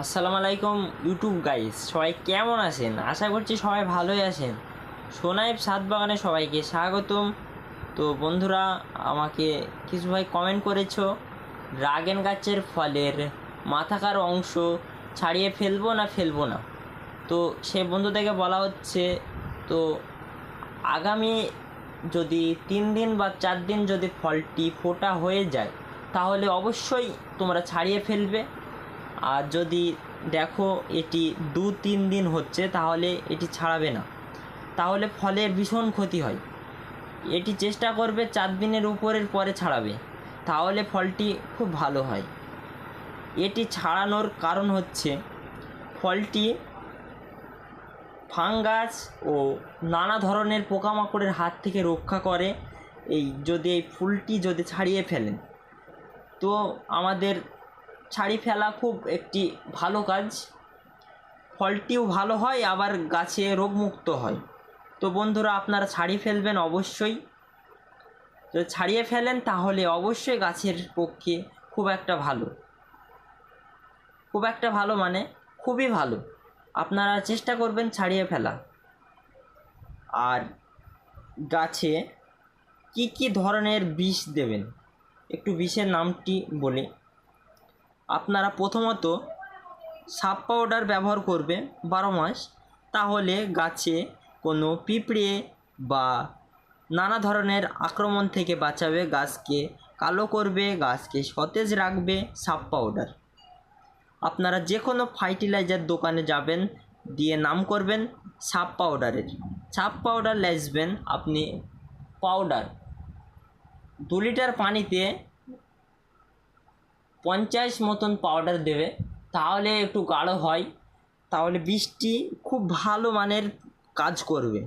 আসসালামু আলাইকুম YouTube guys সবাই কেমন আছেন? আশা করছি সবাই ভালোই আছেন। সোনাইব সাত বাগানে সবাইকে স্বাগতম। তো বন্ধুরা, আমাকে কিছু ভাই কমেন্ট করেছ ড্রাগন গাছের ফলের মাথাকার অংশ ছাড়িয়ে ফেলব না ফেলব না? তো সে বন্ধুদেরকে বলা হচ্ছে, তো আগামী যদি তিন দিন বা চার দিন যদি ফলটি ফোটা হয়ে যায়, তাহলে অবশ্যই তোমরা ছাড়িয়ে ফেলবে। আর যদি দেখো এটি দু তিন দিন হচ্ছে, তাহলে এটি ছাড়াবে না। তাহলে ফলের ভীষণ ক্ষতি হয়। এটি চেষ্টা করবে চার দিনের উপরের পরে ছাড়াবে। তাহলে ফলটি খুব ভালো হয়। এটি ছাড়ানোর কারণ হচ্ছে, ফলটি ফাঙ্গাস ও নানা ধরনের পোকামাকড়ের হাত থেকে রক্ষা করে। এই যদি এই ফুলটি যদি ছাড়িয়ে ফেলেন, তো আমাদের ছাড়ি ফেলা খুব একটি ভালো কাজ। ফলটিও ভালো হয়, আবার গাছে রোগমুক্ত হয়। তো বন্ধুরা, আপনারা ছাড়ি ফেলবেন অবশ্যই। যদি ছাড়িয়ে ফেলেন, তাহলে অবশ্যই গাছের পক্ষে খুব একটা ভালো। খুব একটা ভালো মানে খুবই ভালো। আপনারা চেষ্টা করবেন ছাড়িয়ে ফেলা। আর গাছে কি কি ধরনের বিষ দেবেন? একটু বিষের নামটি বলি আপনারা প্রথমত সাপ পাউডার ব্যবহার করবে বারো মাস। তাহলে গাছে কোনো পিঁপড়ে বা নানা ধরনের আক্রমণ থেকে বাঁচাবে, গাছকে কালো করবে, গাছকে সতেজ রাখবে সাপ পাউডার। আপনারা যে কোনো ফার্টিলাইজার দোকানে যাবেন, দিয়ে নাম করবেন সাপ পাউডারের। সাপ পাউডার লেসবেন আপনি পাউডার। দু লিটার পানিতে পঞ্চাশ মতন পাউডার দেবে। তাহলে একটু গাঢ় হয়। তাহলে বৃষ্টি খুব ভালো মানের কাজ করবে।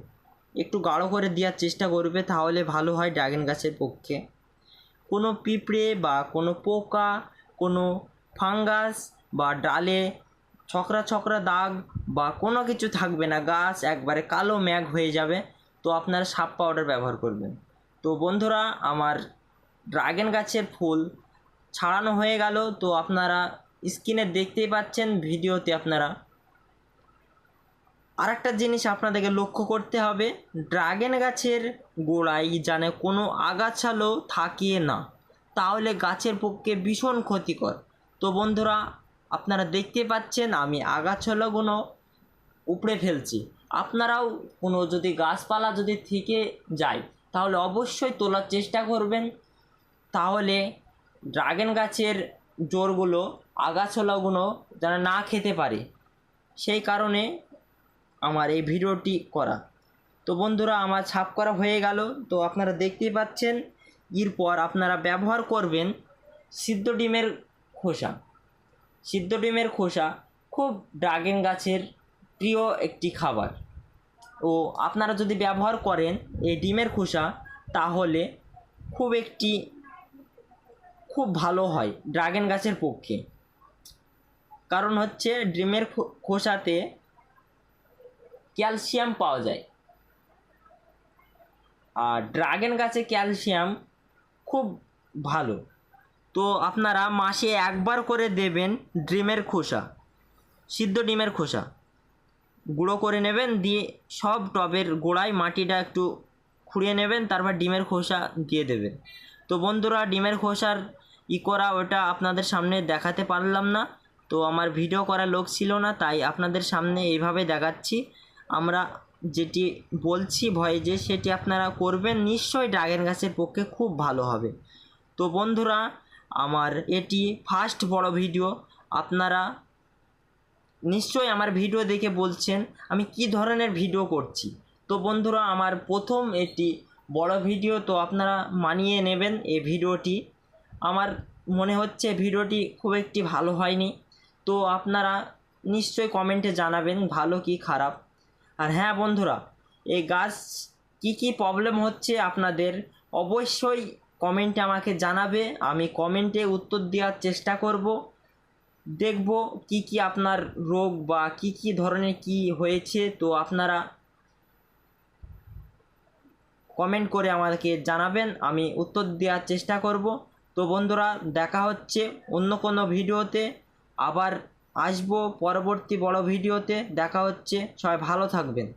একটু গাঢ় করে দেওয়ার চেষ্টা করবে, তাহলে ভালো হয় ড্রাগন গাছের পক্ষে। কোনো পিঁপড়ে বা কোনো পোকা, কোনো ফাঙ্গাস বা ডালে ছকরা ছকরা দাগ বা কোনো কিছু থাকবে না, গাছ একবারে কালো ম্যাগ হয়ে যাবে। তো আপনারা সাপ পাউডার ব্যবহার করবেন। তো বন্ধুরা, আমার ড্রাগন গাছের ফুল ছাড়ানো হয়ে গেল। তো আপনারা স্ক্রিনে দেখতেই পাচ্ছেন ভিডিওতে আপনারা। আরেকটা জিনিস আপনাদেরকে লক্ষ্য করতে হবে, ড্রাগন গাছের গোড়ায় যেন কোনো আগাছালো থাকে না, তাহলে গাছের পক্ষে ভীষণ ক্ষতিকর। তো বন্ধুরা, আপনারা দেখতে পাচ্ছেন আমি আগাছালোগুলো উপড়ে ফেলছি। আপনারাও কোনো যদি গাছপালা যদি থেকে যায়, তাহলে অবশ্যই তোলার চেষ্টা করবেন। তাহলে ড্রাগন গাছের জোরগুলো, আগাছালাগুলো যেন না খেতে পারে। সেই কারণে আমার এই ভিডিওটি করা। তো বন্ধুরা, আমার ছাপ করা হয়ে গেল। তো আপনারা দেখতেই পাচ্ছেন, এরপর আপনারা ব্যবহার করবেন সিদ্ধ ডিমের খোসা। সিদ্ধ ডিমের খোসা খুব ড্রাগন গাছের প্রিয় একটি খাবার। ও আপনারা যদি ব্যবহার করেন এই ডিমের খোসা, তাহলে খুব একটি খুব ভালো হয় ড্রাগন গাছের পক্ষে। কারণ হচ্ছে ডিমের খোসাতে ক্যালসিয়াম পাওয়া যায়। আর ড্রাগন গাছে ক্যালসিয়াম খুব ভালো। তো আপনারা মাসে একবার করে দেবেন ডিমের খোসা, সিদ্ধ ডিমের খোসা। গুঁড়ো করে নেবেন, দিয়ে সব টবের গোড়ায় মাটিটা একটু খুঁড়িয়ে নেবেন, তারপর ডিমের খোসা দিয়ে দেবেন। তো বন্ধুরা, ডিমের খোসার ই করা ওটা আপনাদের সামনে দেখাতে পারলাম না। তো আমার ভিডিও করা লোক ছিল না, তাই আপনাদের সামনে এইভাবে দেখাচ্ছি। আমরা যেটি বলছি, ভয়ে যে সেটি আপনারা করবেন, নিশ্চয়ই ড্রাগন গাছের পক্ষে খুব ভালো হবে। তো বন্ধুরা, আমার এটি ফার্স্ট বড় ভিডিও। আপনারা নিশ্চয়ই আমার ভিডিও দেখে বলছেন, আমি কি ধরনের ভিডিও করছি? তো বন্ধুরা, আমার প্রথম এটি বড় ভিডিও, তো আপনারা মানিয়ে নেবেন এই ভিডিওটি। আমার মনে হচ্ছে ভিডিওটি খুব একটি ভালো হয়নি। তো আপনারা নিশ্চয়ই কমেন্টে জানাবেন ভালো কি খারাপ। আর হ্যাঁ বন্ধুরা, এই গাছ কি কি প্রবলেম হচ্ছে আপনাদের অবশ্যই কমেন্টে আমাকে জানাবে। আমি কমেন্টে উত্তর দেওয়ার চেষ্টা করব। দেখব কি কি আপনার রোগ বা কি কি ধরনের কি হয়েছে। তো আপনারা কমেন্ট করে আমাকে জানাবেন। আমি উত্তর দেওয়ার চেষ্টা করব। তো বন্ধুরা, দেখা হচ্ছে অন্য কোনো ভিডিওতে। আবার আসব পরবর্তী বড় ভিডিওতে। দেখা হচ্ছে। সবাই ভালো থাকবেন।